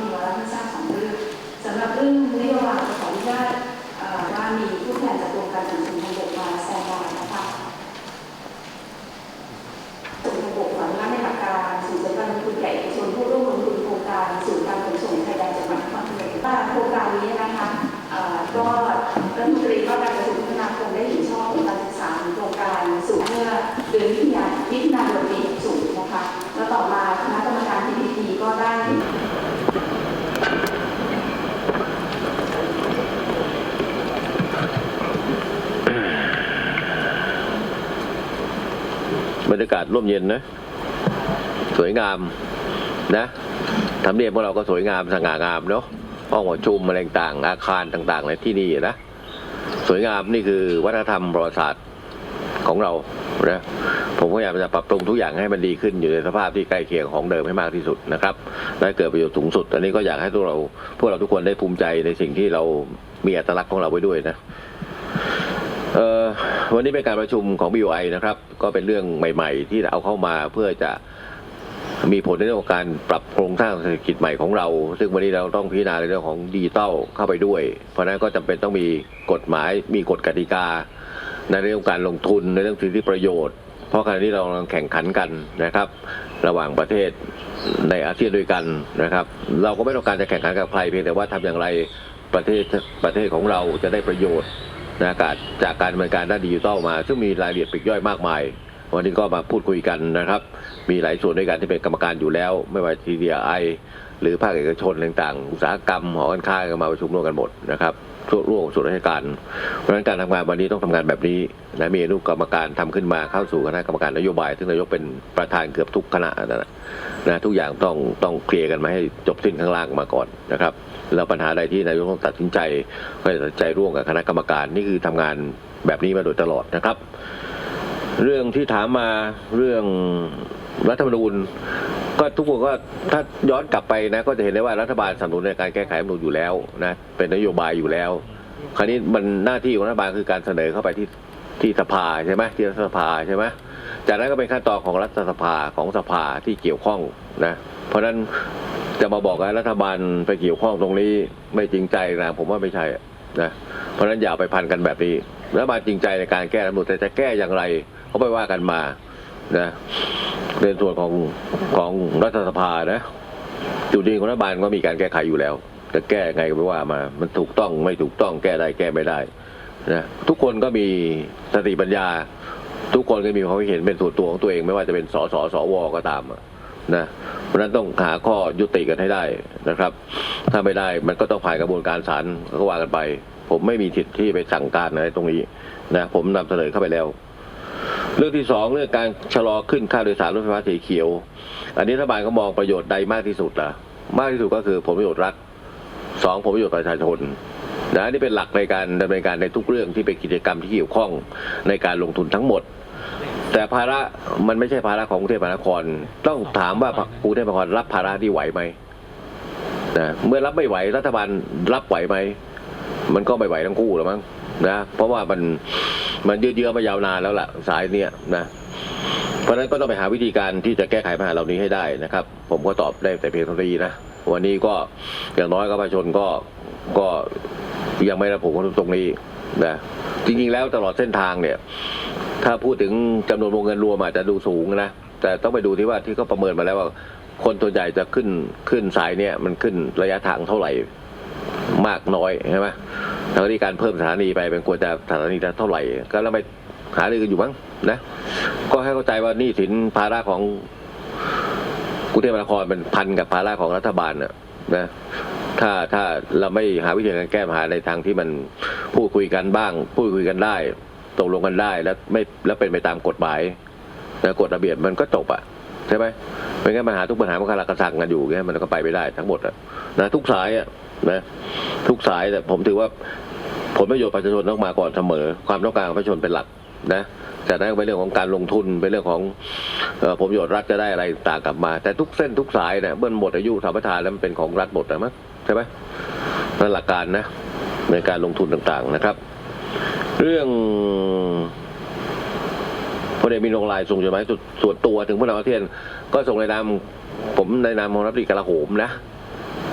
มีวาระสั้นๆสองเรื่องสำหรับเรื่องนโยบายขออนุญาตว่ามีผู้แทนจากกรมการจัดซื้อ รรยากาศร่มเย็นนะ สวยงามนะทำเนียบของเราก็สวยงามสง่างามเนาะห้องประชุมอะไรต่างอาคารต่างๆในที่นี่นะสวยงามนี่คือวัฒนธรรมประวัติศาสตร์ของเรานะผมก็อยากจะปรับปรุงทุกอย่างให้มันดีขึ้นอยู่ในสภาพที่ใกล้เคียงของเดิมให้มากที่สุดนะครับและเกิดประโยชน์สูงสุดอันนี้ก็อยากให้พวกเราพวกเราทุกคนได้ภูมิใจในสิ่งที่เรามีอัตลักษณ์ของเราไว้ด้วยนะ เอ่อวันนี้เป็นการประชุมของ BOI นะครับ ก็เป็นเรื่องใหม่ ๆ ที่เอาเข้ามาเพื่อจะมีผลในเรื่องของการปรับโครงสร้างเศรษฐกิจใหม่ของเรา ซึ่งวันนี้เราต้องพิจารณาในเรื่องของดิจิตอลเข้าไปด้วย เพราะนั้นก็จำเป็นต้องมีกฎหมายมีกฎกติกา ในเรื่องของการลงทุนในเรื่องสิทธิประโยชน์ เพราะขณะนี้เรากำลังแข่งขันกันนะครับ ระหว่างประเทศในอาเซียนด้วยกันนะครับ เราก็ไม่ต้องการจะแข่งขันกับใครเพียงแต่ว่าทำอย่างไรประเทศประเทศของเราจะได้ประโยชน์ นะการจากการดำเนินการด้านดิจิทัลมา ซึ่งมีรายละเอียดปลีกย่อยมากมาย วันนี้ก็มาพูดคุยกันนะครับ มีหลายส่วนด้วยกันที่เป็นกรรมการอยู่แล้ว ไม่ว่าทีเดียไอหรือภาคเอกชนต่างๆ อุตสาหกรรมหอการค้าก็มาประชุมร่วมกันหมดนะครับ ทั่วร่วมส่วนราชการ เพราะฉะนั้นการทำงานวันนี้ต้องทำงานแบบนี้นะมีอนุกรรมการทำขึ้นมาเข้าสู่คณะกรรมการนโยบาย ซึ่งนายกเป็นประธานเกือบทุกคณะนะนะทุกอย่างต้องต้องเคลียร์กันมาให้จบสิ้นข้างล่างมาก่อนนะครับแล้วปัญหาใดที่นายกต้องตัดสินใจก็จะตัดใจร่วมกับคณะกรรมการนี่คือทำงานแบบนี้มาโดยตลอดนะครับ เรื่องที่ถามมาเรื่องรัฐธรรมนูญก็ทุกคนก็ถ้าย้อนกลับไปนะ ก็จะเห็นได้ว่ารัฐบาลสนับสนุนในการแก้ไขรัฐธรรมนูญอยู่แล้วนะเป็นนโยบายอยู่แล้ว คราวนี้มันหน้าที่ของรัฐบาลคือการเสนอเข้าไปที่ที่สภาใช่ไหมที่รัฐสภาใช่ไหมจากนั้นก็เป็นขั้นตอนของรัฐสภาของสภาที่เกี่ยวข้องนะ เพราะฉะนั้นจะมาบอกว่ารัฐบาลไปเกี่ยวข้องตรงนี้ไม่จริงใจนะผมว่าไม่ใช่นะเพราะฉะนั้นอย่าไปพันกันแบบนี้ รัฐบาลจริงใจในการแก้รัฐธรรมนูญแต่จะแก้อย่างไรเขาไปว่ากันมานะในส่วนของของรัฐสภานะจุดยืนของรัฐบาลก็มีการแก้ไขอยู่แล้ว จะแก้ไงก็ไม่ว่ามา มันถูกต้องไม่ถูกต้องแก้ได้แก้ไม่ได้นะทุกคนก็มีสติปัญญา ทุกคนก็มีความเห็นเป็นส่วนตัวของตัวเอง ไม่ว่าจะเป็นสสสวก็ตามนะเพราะฉะนั้นต้องหาข้อยุติกันให้ได้นะครับ ถ้าไม่ได้มันก็ต้องผ่านกระบวนการศาลก็ว่ากันไป ผมไม่มีสิทธิ์ที่ไปสั่งการอะไรตรงนี้นะผมนำเสนอเข้าไปแล้ว เรื่องที่สองเรื่องการชะลอขึ้นค่าโดยสารรถไฟฟ้าสีเขียว อันนี้รัฐบาลก็มองประโยชน์ใดมากที่สุดล่ะ มากที่สุดก็คือผลประโยชน์รัฐสองผลประโยชน์ประชาชนนะนนี่เป็นหลักในการดำเนินการในทุกเรื่องที่เป็นกิจกรรมที่เกี่ยวข้องในการลงทุนทั้งหมด แต่ภาระมันไม่ใช่ภาระของกรุงเทพมหานคร ต้องถามว่ากรุงเทพมหานครรับภาระที่ไหวไหมนะเมื่อรับไม่ไหวรัฐบาลรับไหวไหม มันก็ไม่ไหวทั้งคู่หรอมั้งนะเพราะว่ามันมันเยื้อมายาวนานแล้วล่ะสายเนี่ยนะเพราะฉะนั้นก็ต้องไปหาวิธีการที่จะแก้ไขปัญหาเหล่านี้ให้ได้นะครับ ผมก็ตอบได้แต่เพียงเท่านี้นะวันนี้ก็อย่างน้อยก็ประชาชนก็ก็ยังไม่รับผลกระทบตรงนี้นะจริงๆแล้วตลอดเส้นทางเนี่ย ถ้าพูดถึงจำนวนวงเงินรวมอาจจะดูสูงนะแต่ต้องไปดูที่ว่าที่เขาประเมินมาแล้วว่า คนส่วใหญ่จะขึ้นขึ้นสายเนี่ยมันขึ้นระยะทางเท่าไหร่ มากน้อยใช่ไหมแล้วที่การเพิ่มสถานีไปเป็นควรจะสถานีละเท่าไหร่ ก็แล้วไปหาเรื่องกันอยู่มั้งนะ ก็ให้เข้าใจว่านี่สินภาระของกรุงเทพมหานครเป็นพันกับภาระของรัฐบาลน่ะนะถ้าถ้าเราไม่หาวิธีการแก้ปัญหาในทางที่มันพูดคุยกันบ้าง พูดคุยกันได้ตกลงกันได้แล้วไม่แล้วเป็นไปตามกฎหมายแล้วกฎระเบียบมันก็จบอะใช่ไหมไม่งั้นปัญหาทุกปัญหามันคาราคาซังกันอยู่เงี้ยมันก็ไปไม่ได้ทั้งหมดอะนะทุกสายอะ นะทุกสายแต่ผมถือว่าผลประโยชน์ประชาชนต้องมาก่อนเสมอ ความต้องการของประชาชนเป็นหลักนะจากนั้นเป็นเรื่องของการลงทุนเป็นเรื่องของผลประโยชน์รัฐจะได้อะไรต่างกลับมา แต่ทุกเส้นทุกสายเนี่ยเมื่อหมดอายุสัมปทานแล้วมันเป็นของรัฐหมดนะมั้งใช่ไหมนั่นหลักการนะในการลงทุนต่างๆนะครับ เรื่องพลเอกมีนงลายส่งจดหมายส่วนตัวถึงพวกเราเทียนก็ส่งในนามผมในนามของรัฐมนตรีกลาโหมนะ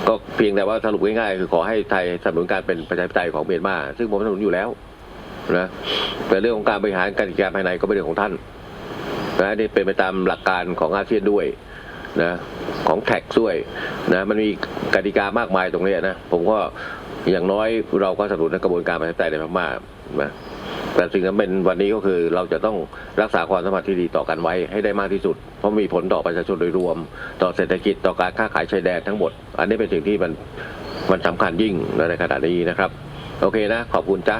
ก็เพียงแต่ว่าสรุปง่ายๆคือขอให้ไทยสนับสนุนการเป็นประชาธิปไตยของเมียนมาซึ่งผมสนับสนุนอยู่แล้วนะแต่เรื่องของการบริหารการจัดการภายในก็เป็นเรื่องของท่านนะนี่เป็นไปตามหลักการของอาเซียนด้วยนะของแท็กด้วยนะมันมีกติกามากมายตรงนี้นะผมก็อย่างน้อยเราก็สนับสนุนในกระบวนการประชาธิปไตยในพม่านะ แต่สิ่งที่เป็นวันนี้ก็คือเราจะต้องรักษาความสัมพันธ์ที่ดีต่อกันไว้ให้ได้มากที่สุด เพราะมีผลต่อประชาชนโดยรวม ต่อเศรษฐกิจต่อการค้าขายชายแดนทั้งหมด อันนี้เป็นสิ่งที่มันมันสำคัญยิ่งในขณะนี้นะครับ โอเคนะ ขอบคุณจ้า